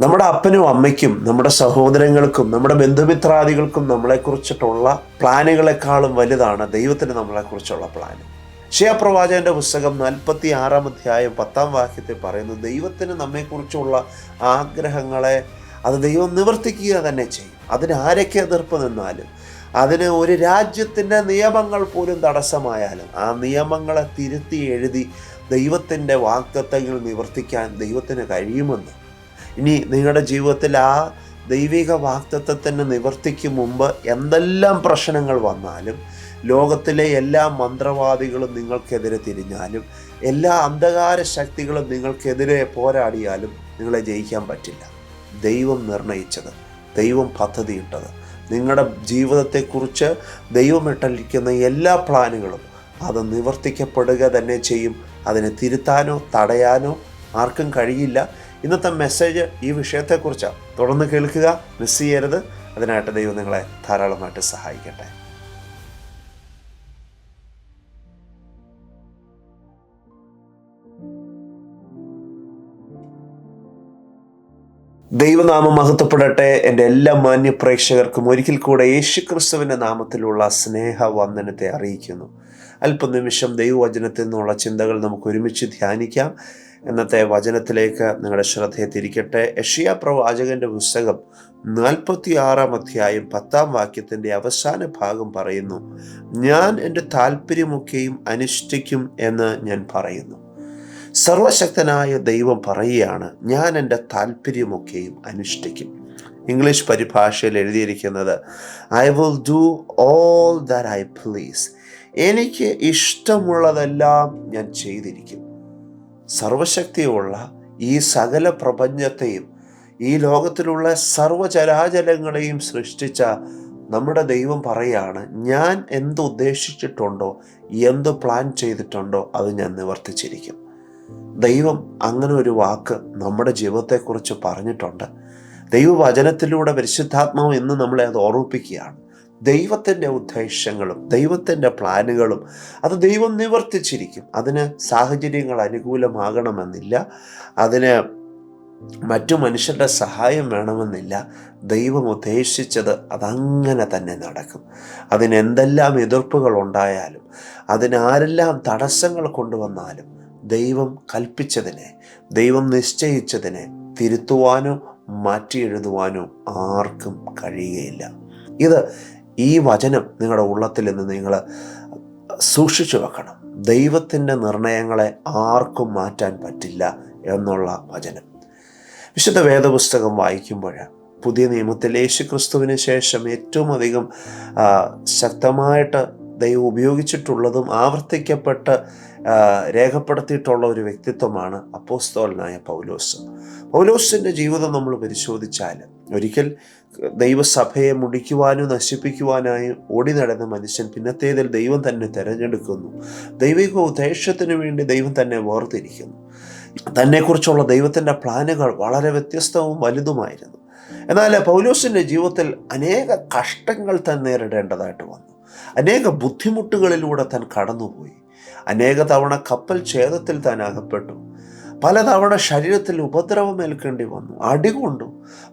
നമ്മുടെ അപ്പനും അമ്മയ്ക്കും നമ്മുടെ സഹോദരങ്ങൾക്കും നമ്മുടെ ബന്ധുമിത്രാദികൾക്കും നമ്മളെക്കുറിച്ചിട്ടുള്ള പ്ലാനുകളെക്കാളും വലുതാണ് ദൈവത്തിന് നമ്മളെക്കുറിച്ചുള്ള പ്ലാൻ ക്ഷയപ്രവാചകന്റെ പുസ്തകം നാൽപ്പത്തി ആറാം അധ്യായം പത്താം വാക്യത്തിൽ പറയുന്നു ദൈവത്തിന് നമ്മെക്കുറിച്ചുള്ള ആഗ്രഹങ്ങളെ അത് ദൈവം നിവർത്തിക്കുക തന്നെ ചെയ്യും. അതിന് ആരൊക്കെ എതിർപ്പ് നിന്നാലും അതിന് ഒരു രാജ്യത്തിന്റെ നിയമങ്ങൾ പോലും തടസ്സമായാലും ആ നിയമങ്ങളെ തിരുത്തി എഴുതി ദൈവത്തിന്റെ വാക്തത്വങ്ങൾ നിവർത്തിക്കാൻ ദൈവത്തിന് കഴിയുമെന്ന് ഇനി നിങ്ങളുടെ ജീവിതത്തിൽ ആ ദൈവിക വാക്തത്വത്തിന് നിവർത്തിക്ക് മുമ്പ് എന്തെല്ലാം പ്രശ്നങ്ങൾ വന്നാലും ലോകത്തിലെ എല്ലാ മന്ത്രവാദികളും നിങ്ങൾക്കെതിരെ തിരിഞ്ഞാലും എല്ലാ അന്ധകാര ശക്തികളും നിങ്ങൾക്കെതിരെ പോരാടിയാലും നിങ്ങളെ ജയിക്കാൻ പറ്റില്ല. ദൈവം നിർണയിച്ചത് ദൈവം പദ്ധതിയിട്ടത് നിങ്ങളുടെ ജീവിതത്തെക്കുറിച്ച് ദൈവം ഇട്ടിരിക്കുന്ന എല്ലാ പ്ലാനുകളും അത് നിവർത്തിക്കപ്പെടുക തന്നെ ചെയ്യും. അതിനെ തിരുത്താനോ തടയാനോ ആർക്കും കഴിയില്ല. ഇന്നത്തെ മെസ്സേജ് ഈ വിഷയത്തെക്കുറിച്ചാണ് തുടർന്ന് കേൾക്കുക. മിസ് ചെയ്യരുത്. അതിനായിട്ട് ദൈവം നിങ്ങളെ ധാരാളമായിട്ട് സഹായിക്കട്ടെ. ദൈവനാമം മഹത്വപ്പെടട്ടെ. എന്റെ എല്ലാ മാന്യ പ്രേക്ഷകർക്കും ഒരിക്കൽ കൂടെ യേശു ക്രിസ്തുവിന്റെ നാമത്തിലുള്ള സ്നേഹവന്ദനത്തെ അറിയിക്കുന്നു. അല്പനിമിഷം ദൈവവചനത്തിൽ നിന്നുള്ള ചിന്തകൾ നമുക്ക് ഒരുമിച്ച് ധ്യാനിക്കാം. ഇന്നത്തെ വചനത്തിലേക്ക് നിങ്ങളുടെ ശ്രദ്ധയെ തിരിക്കട്ടെ യഷിയ പ്രവാചകന്റെ പുസ്തകം നാൽപ്പത്തി ആറാം അധ്യായം പത്താം വാക്യത്തിന്റെ അവസാന ഭാഗം പറയുന്നു ഞാൻ എന്റെ താല്പര്യമൊക്കെയും അനുഷ്ഠിക്കും എന്ന് ഞാൻ പറയുന്നു. സർവശക്തനായ ദൈവം പറയുകയാണ് ഞാൻ എന്റെ താല്പര്യമൊക്കെയും അനുഷ്ഠിക്കും. ഇംഗ്ലീഷ് പരിഭാഷയിൽ എഴുതിയിരിക്കുന്നത് I will do all that I please എനിക്ക് ഇഷ്ടമുള്ളതെല്ലാം ഞാൻ ചെയ്തിരിക്കും. സർവശക്തിയുള്ള ഈ സകല പ്രപഞ്ചത്തെയും ഈ ലോകത്തിലുള്ള സർവചരാചരങ്ങളെയും സൃഷ്ടിച്ച നമ്മുടെ ദൈവം പറയാണ് ഞാൻ എന്ത് ഉദ്ദേശിച്ചിട്ടുണ്ടോ എന്ത് പ്ലാൻ ചെയ്തിട്ടുണ്ടോ അത് ഞാൻ നിവർത്തിച്ചിരിക്കും. ദൈവം അങ്ങനെ ഒരു വാക്ക് നമ്മുടെ ജീവിതത്തെക്കുറിച്ച് പറഞ്ഞിട്ടുണ്ട്. ദൈവവചനത്തിലൂടെ പരിശുദ്ധാത്മാവ് എന്ന് നമ്മളെ അത് ഓർമ്മിപ്പിക്കുകയാണ്. ദൈവത്തിന്റെ ഉദ്ദേശങ്ങളും ദൈവത്തിന്റെ പ്ലാനുകളും അത് ദൈവം നിവർത്തിച്ചിരിക്കും. അതിന് സാഹചര്യങ്ങൾ അനുകൂലമാകണമെന്നില്ല. അതിന് മറ്റു മനുഷ്യരുടെ സഹായം വേണമെന്നില്ല. ദൈവം ഉദ്ദേശിച്ചത് അതങ്ങനെ തന്നെ നടക്കും. അതിന് എന്തെല്ലാം എതിർപ്പുകൾ ഉണ്ടായാലും അതിനാരെല്ലാം തടസ്സങ്ങൾ കൊണ്ടുവന്നാലും ദൈവം കൽപ്പിച്ചതിനെ ദൈവം നിശ്ചയിച്ചതിനെ തിരുത്തുവാനോ മാറ്റി എഴുതുവാനോ ആർക്കും കഴിയുകയില്ല. ഇത് ഈ വചനം നിങ്ങളുടെ ഉള്ളത്തിൽ നിന്ന് നിങ്ങൾ സൂക്ഷിച്ചു വെക്കണം. ദൈവത്തിന്റെ നിർണയങ്ങളെ ആർക്കും മാറ്റാൻ പറ്റില്ല എന്നുള്ള വചനം. വിശുദ്ധ വേദപുസ്തകം വായിക്കുമ്പോൾ പുതിയ നിയമത്തിൽ യേശു ക്രിസ്തുവിന് ശേഷം ഏറ്റവും അധികം ശക്തമായിട്ട് ദൈവം ഉപയോഗിച്ചിട്ടുള്ളതും ആവർത്തിക്കപ്പെട്ട് രേഖപ്പെടുത്തിയിട്ടുള്ള ഒരു വ്യക്തിത്വമാണ് അപ്പോസ്തോലനായ പൗലോസ്. പൗലോസിന്റെ ജീവിതം നമ്മൾ പരിശോധിച്ചാൽ ഒരിക്കൽ ദൈവസഭയെ മുടിക്കുവാനും നശിപ്പിക്കുവാനായി ഓടി നടന്ന മനുഷ്യൻ പിന്നത്തേതിൽ ദൈവം തന്നെ തിരഞ്ഞെടുക്കുന്നു. ദൈവിക ഉദ്ദേശത്തിന് വേണ്ടി ദൈവം തന്നെ വേർതിരിക്കുന്നു. തന്നെക്കുറിച്ചുള്ള ദൈവത്തിന്റെ പ്ലാനുകൾ വളരെ വ്യത്യസ്തവും വലുതുമായിരുന്നു. എന്നാൽ പൗലോസിന്റെ ജീവിതത്തിൽ അനേക കഷ്ടങ്ങൾ താൻ നേരിടേണ്ടതായിട്ട് വന്നു. അനേക ബുദ്ധിമുട്ടുകളിലൂടെ താൻ കടന്നുപോയി. അനേക തവണ കപ്പൽ ഛേദത്തിൽ താൻ അകപ്പെട്ടു. പലതവണ ശരീരത്തിൽ ഉപദ്രവമേൽക്കേണ്ടി വന്നു. അടികൊണ്ടു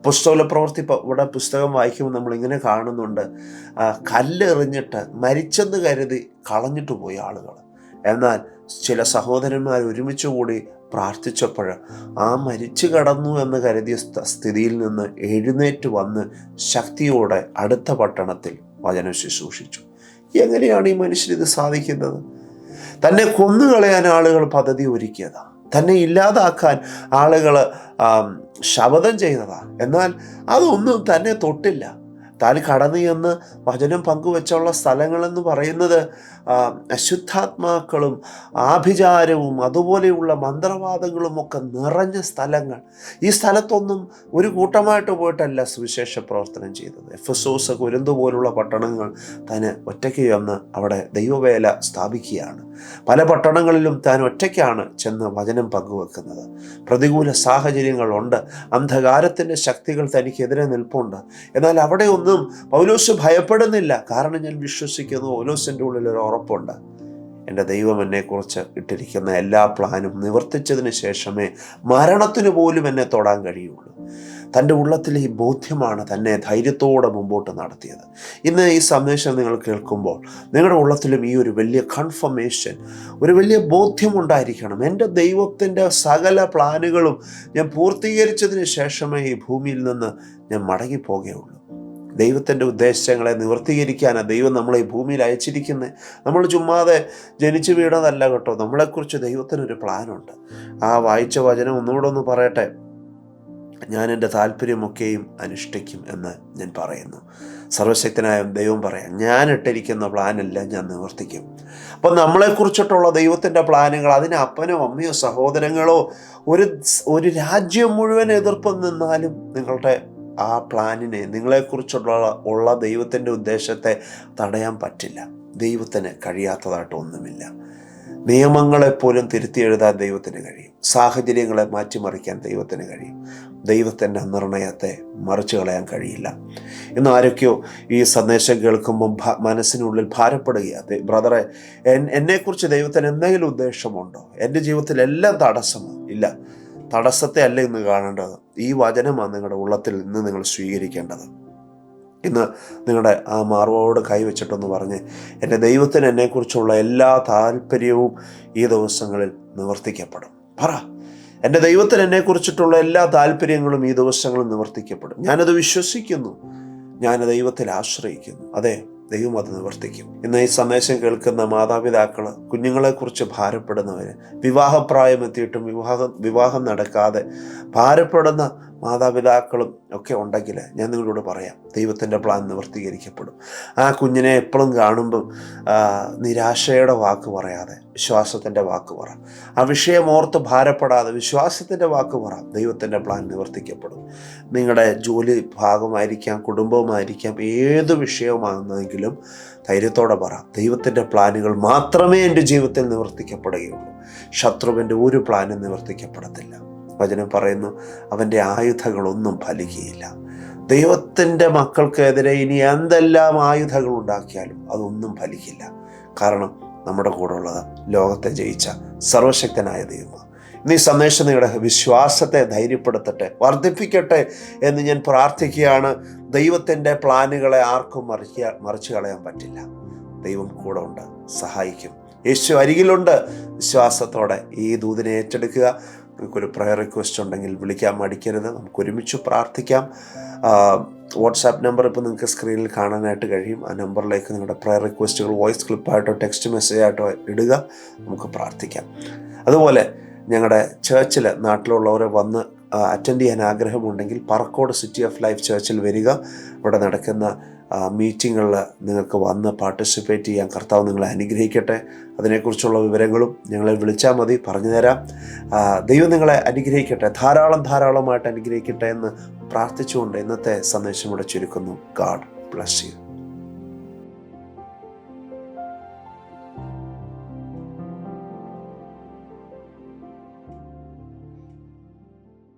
പുസ്തക പ്രവർത്തി ഇവിടെ പുസ്തകം വായിക്കുമ്പോൾ നമ്മൾ ഇങ്ങനെ കാണുന്നുണ്ട്. കല്ലെറിഞ്ഞിട്ട് മരിച്ചെന്ന് കരുതി കളഞ്ഞിട്ട് പോയി ആളുകൾ എന്നാൽ ചില സഹോദരന്മാർ ഒരുമിച്ച് കൂടി പ്രാർത്ഥിച്ചപ്പോൾ ആ മരിച്ചു കടന്നു എന്ന് കരുതിയ സ്ഥിതിയിൽ നിന്ന് എഴുന്നേറ്റ് വന്ന് ശക്തിയോടെ അടുത്ത പട്ടണത്തിൽ വചനം ശുശ്രൂഷിച്ചു. എങ്ങനെയാണ് ഈ മനുഷ്യൻ ഇത് സാധിക്കുന്നത്? തന്നെ കൊന്നുകളയാൻ ആളുകൾ പദ്ധതി ഒരുക്കിയതാ. തന്നെ ഇല്ലാതാക്കാൻ ആളുകൾ ശപഥം ചെയ്തതാ. എന്നാൽ അതൊന്നും തന്നെ തൊട്ടില്ല. താൻ കടന്നു ചെന്ന് വചനം പങ്കുവെച്ചുള്ള സ്ഥലങ്ങളെന്ന് പറയുന്നത് അശുദ്ധാത്മാക്കളും ആഭിചാരവും അതുപോലെയുള്ള മന്ത്രവാദങ്ങളും ഒക്കെ നിറഞ്ഞ സ്ഥലങ്ങൾ. ഈ സ്ഥലത്തൊന്നും ഒരു കൂട്ടമായിട്ട് പോയിട്ടല്ല സുവിശേഷ പ്രവർത്തനം ചെയ്തത്. എഫ് എസ് ഓസ് കുരുന്തു പോലുള്ള പട്ടണങ്ങൾ താൻ ഒറ്റയ്ക്ക് ചെന്ന് അവിടെ ദൈവവേല സ്ഥാപിക്കുകയാണ്. പല പട്ടണങ്ങളിലും താൻ ഒറ്റയ്ക്കാണ് ചെന്ന് വചനം പങ്കുവെക്കുന്നത്. പ്രതികൂല സാഹചര്യങ്ങളുണ്ട്. അന്ധകാരത്തിന്റെ ശക്തികൾ തനിക്കെതിരെ നിൽപ്പുണ്ട്. എന്നാൽ അവിടെയൊന്നും പൗലോസ് ഭയപ്പെടുന്നില്ല. കാരണം ഞാൻ വിശ്വസിക്കുന്നു പൗലോസിന്റെ ഉള്ളിൽ ഒരു ഉറപ്പുണ്ട്. എന്റെ ദൈവം എന്നെക്കുറിച്ച് ഇട്ടിരിക്കുന്ന എല്ലാ പ്ലാനും നിവർത്തിച്ചതിന് ശേഷമേ മരണത്തിന് പോലും എന്നെ തൊടാൻ കഴിയുള്ളൂ. തന്റെ ഉള്ളത്തിലെ ഈ ബോധ്യമാണ് തന്നെ ധൈര്യത്തോടെ മുമ്പോട്ട് നടത്തിയത്. ഇന്ന് ഈ സന്ദേശം നിങ്ങൾ കേൾക്കുമ്പോൾ നിങ്ങളുടെ ഉള്ളത്തിലും ഈ ഒരു വലിയ കൺഫർമേഷൻ ഒരു വലിയ ബോധ്യം ഉണ്ടായിരിക്കണം എന്റെ ദൈവത്തിന്റെ സകല പ്ലാനുകളും ഞാൻ പൂർത്തീകരിച്ചതിന് ശേഷമേ ഈ ഭൂമിയിൽ നിന്ന് ഞാൻ മടങ്ങിപ്പോകുകയുള്ളൂ ദൈവത്തിന്റെ ഉദ്ദേശങ്ങളെ നിവർത്തീകരിക്കാനാണ് ദൈവം നമ്മളെ ഈ ഭൂമിയിൽ അയച്ചിരിക്കുന്നത് നമ്മൾ ചുമ്മാതെ ജനിച്ചു വീണതല്ല കേട്ടോ. നമ്മളെക്കുറിച്ച് ദൈവത്തിനൊരു പ്ലാനുണ്ട്. ആ വായിച്ച വചനം ഒന്നുകൂടെ ഒന്ന് പറയട്ടെ? ഞാൻ എന്റെ താല്പര്യമൊക്കെയും അനുഷ്ഠിക്കും എന്ന് ഞാൻ പറയുന്നു. സർവശക്തനായ ദൈവം പറയാം ഞാൻ ഇട്ടിരിക്കുന്ന പ്ലാനെല്ലാം ഞാൻ നിവർത്തിക്കും. അപ്പം നമ്മളെക്കുറിച്ചിട്ടുള്ള ദൈവത്തിന്റെ പ്ലാനുകൾ അതിന് അപ്പനോ അമ്മയോ സഹോദരങ്ങളോ ഒരു ഒരു രാജ്യം മുഴുവൻ എതിർപ്പ് നിന്നാലും നിങ്ങളുടെ ആ പ്ലാനിനെ നിങ്ങളെക്കുറിച്ചുള്ള ഉള്ള ദൈവത്തിന്റെ ഉദ്ദേശത്തെ തടയാൻ പറ്റില്ല. ദൈവത്തിന് കഴിയാത്തതായിട്ട് ഒന്നുമില്ല. നിയമങ്ങളെപ്പോലും തിരുത്തി എഴുതാൻ ദൈവത്തിന് കഴിയും. സാഹചര്യങ്ങളെ മാറ്റിമറിക്കാൻ ദൈവത്തിന് കഴിയും. ദൈവത്തിന്റെ നിർണയത്തെ മറിച്ചു കളയാൻ കഴിയില്ല. ഇന്ന് ആരൊക്കെയോ ഈ സന്ദേശം കേൾക്കുമ്പം മനസ്സിനുള്ളിൽ ഭാരപ്പെടുകയാണ് ബ്രദറെ എന്നെക്കുറിച്ച് ദൈവത്തിന് എന്തെങ്കിലും ഉദ്ദേശമുണ്ടോ? എന്റെ ജീവിതത്തിൽ എല്ലാം തടസ്സമാണ് ഇല്ല. തടസ്സത്തെ അല്ല ഇന്ന് കാണേണ്ടത്. ഈ വചനമാണ് നിങ്ങളുടെ ഉള്ളത്തിൽ ഇന്ന് നിങ്ങൾ സ്വീകരിക്കേണ്ടത്. ഇന്ന് നിങ്ങളുടെ ആ മാർവോട് കൈവച്ചിട്ടെന്ന് പറഞ്ഞ് എന്റെ ദൈവത്തിന് എന്നെക്കുറിച്ചുള്ള എല്ലാ താല്പര്യവും ഈ ദിവസങ്ങളിൽ നിവർത്തിക്കപ്പെടും. പറ. എന്റെ ദൈവത്തിന് എന്നെക്കുറിച്ചിട്ടുള്ള എല്ലാ താല്പര്യങ്ങളും ഈ ദിവസങ്ങളിൽ നിവർത്തിക്കപ്പെടും. ഞാനത് വിശ്വസിക്കുന്നു. ഞാൻ ദൈവത്തിൽ ആശ്രയിക്കുന്നു. അതെ ദൈവം അത് നിവർത്തിക്കും. ഇന്ന് ഈ സന്ദേശം കേൾക്കുന്ന മാതാപിതാക്കൾ കുഞ്ഞുങ്ങളെക്കുറിച്ച് ഭാരപ്പെടുന്നവര് വിവാഹപ്രായം എത്തിയിട്ടും വിവാഹം വിവാഹം നടക്കാതെ ഭാരപ്പെടുന്ന മാതാപിതാക്കളും ഒക്കെ ഉണ്ടെങ്കിൽ ഞാൻ നിങ്ങളോട് പറയാം. ദൈവത്തിന്റെ പ്ലാൻ നിവർത്തീകരിക്കപ്പെടും. ആ കുഞ്ഞിനെ എപ്പോഴും കാണുമ്പം നിരാശയുടെ വാക്ക് പറയാതെ വിശ്വാസത്തിന്റെ വാക്ക് പറ. ആ വിഷയം ഓർത്ത് ഭാരപ്പെടാതെ വിശ്വാസത്തിന്റെ വാക്ക് പറ. ദൈവത്തിന്റെ പ്ലാൻ നിവർത്തിക്കപ്പെടും. നിങ്ങളുടെ ജോലി ഭാഗമായിരിക്കാം കുടുംബവുമായിരിക്കാം ഏത് വിഷയമാണെന്നെങ്കിലും ധൈര്യത്തോടെ പറ. ദൈവത്തിന്റെ പ്ലാനുകൾ മാത്രമേ എന്റെ ജീവിതത്തിൽ നിവർത്തിക്കപ്പെടുകയുള്ളൂ. ശത്രുവിന്റെ ഒരു പ്ലാനും നിവർത്തിക്കപ്പെടത്തില്ല. വചനം പറയുന്നു അവന്റെ ആയുധങ്ങളൊന്നും ഫലിക്കുകയില്ല. ദൈവത്തിന്റെ മക്കൾക്കെതിരെ ഇനി എന്തെല്ലാം ആയുധങ്ങൾ ഉണ്ടാക്കിയാലും അതൊന്നും ഫലിക്കില്ല. കാരണം നമ്മുടെ കൂടെ ഉള്ളത് ലോകത്തെ ജയിച്ച സർവശക്തനായ ദൈവം ഈ സന്ദേശം നിങ്ങളുടെ വിശ്വാസത്തെ ധൈര്യപ്പെടുത്തട്ടെ വർദ്ധിപ്പിക്കട്ടെ എന്ന് ഞാൻ പ്രാർത്ഥിക്കുകയാണ്. ദൈവത്തിന്റെ പ്ലാനുകളെ ആർക്കും മറിക്കുക മറിച്ചു കളയാൻ പറ്റില്ല. ദൈവം കൂടെ ഉണ്ട് സഹായിക്കും. യേശു അരികിലുണ്ട്. വിശ്വാസത്തോടെ ഈ ദൂതിനെ ഏറ്റെടുക്കുക. നിങ്ങൾക്കൊരു പ്രയർ റിക്വസ്റ്റ് ഉണ്ടെങ്കിൽ വിളിക്കാൻ മടിക്കരുത്. നമുക്ക് ഒരുമിച്ച് പ്രാർത്ഥിക്കാം. വാട്സാപ്പ് നമ്പർ ഇപ്പോൾ നിങ്ങൾക്ക് സ്ക്രീനിൽ കാണാനായിട്ട് കഴിയും. ആ നമ്പറിലേക്ക് നിങ്ങളുടെ പ്രയർ റിക്വസ്റ്റുകൾ വോയിസ് ക്ലിപ്പായിട്ടോ ടെക്സ്റ്റ് മെസ്സേജായിട്ടോ ഇടുക. നമുക്ക് പ്രാർത്ഥിക്കാം. അതുപോലെ ഞങ്ങളുടെ ചേർച്ചിൽ നാട്ടിലുള്ളവരെ വന്ന് അറ്റൻഡ് ചെയ്യാൻ ആഗ്രഹമുണ്ടെങ്കിൽ പറക്കോട് സിറ്റി ഓഫ് ലൈഫ് ചേർച്ചിൽ വരിക. ഇവിടെ നടക്കുന്ന മീറ്റിങ്ങുകളിൽ നിങ്ങൾക്ക് വന്ന് പാർട്ടിസിപ്പേറ്റ് ചെയ്യാൻ കർത്താവ് നിങ്ങളെ അനുഗ്രഹിക്കട്ടെ. അതിനെക്കുറിച്ചുള്ള വിവരങ്ങളും ഞങ്ങളെ വിളിച്ചാൽ മതി പറഞ്ഞു തരാം. ദൈവം നിങ്ങളെ അനുഗ്രഹിക്കട്ടെ ധാരാളം ധാരാളമായിട്ട് അനുഗ്രഹിക്കട്ടെ എന്ന് പ്രാർത്ഥിച്ചുകൊണ്ട് ഇന്നത്തെ സന്ദേശം ഇവിടെ ചുരുക്കുന്നു. God bless you